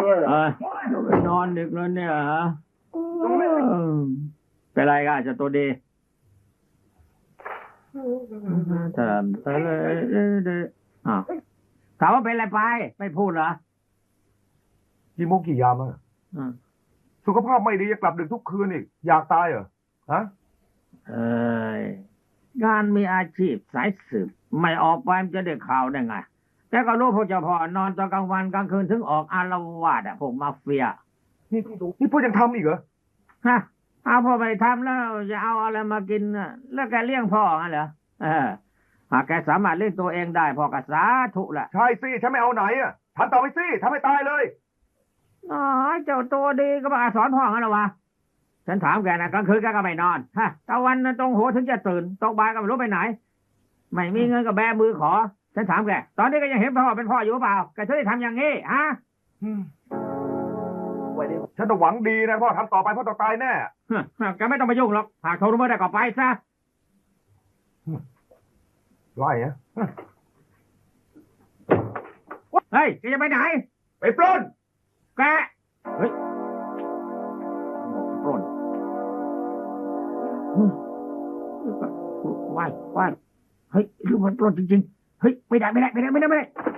เอ้ยไปนอนดึกแล้วเนี่ยฮะเป็นไรกันจะตัวดีเติมเติมเลยอ้าวถามว่าเป็นอะไรไป ไม่พูดเหรอกี่โมงกี่ยามอะอืมสุขภาพไม่ดีจะกลับดึกทุกคืนอีก อยากตายเหรอฮะเอ้ยงานมีอาชีพสายสืบ ไม่ออกไปมันจะได้ข่าวได้ไง แต่ก็รู้พวกเจ้าพ่อนอนตอนกลางวันกลางคืนถึงออกอารวาสอะพวกมาเฟีย นี่นี่พวกยังทำอีกเหรอฮะเอาพ่อไปทำแล้วจะเอาอะไรมากินน่ะแล้วแกเลี้ยงพ่องั้นเหรอเออหากแกสามารถเลี้ยงตัวเองได้พ่อก็สาธุละใช่สิฉันไม่เอาไหนอะทำต่อไปสิทำให้ตายเลยอ๋อเจ้าตัวดีก็มาสอนพ่องั้นเหรอวะฉันถามแกนะกลางคืนแกก็ไม่นอนฮะตะวันน่ะตรงหัวถึงจะตื่นตกบ่ายก็ไม่รู้ไปไหน ไม่มีเงินก็แบมือขอ ฉันถามแก ตอนนี้ก็ยังเห็นพ่อเป็นพ่ออยู่หรือเปล่าแกถึงได้ทำอย่างนี้ฮะฉันต้องหวังดีนะพ่อทำต่อไปพ่อต้องตายแน่ฮะแกไม่ต้องมายุ่งหรอกหากโทรมาได้ก็ไปซะไล่อะเฮ้ยแกจะไปไหน ไปปล้น แก เฮ้ยปล้นว่ายว่ายเฮ้ยหรือมันปล้นจริงๆ เฮ้ยไม่ได้ไม่ได้ไม่ได้ไม่ได้ไม่ได้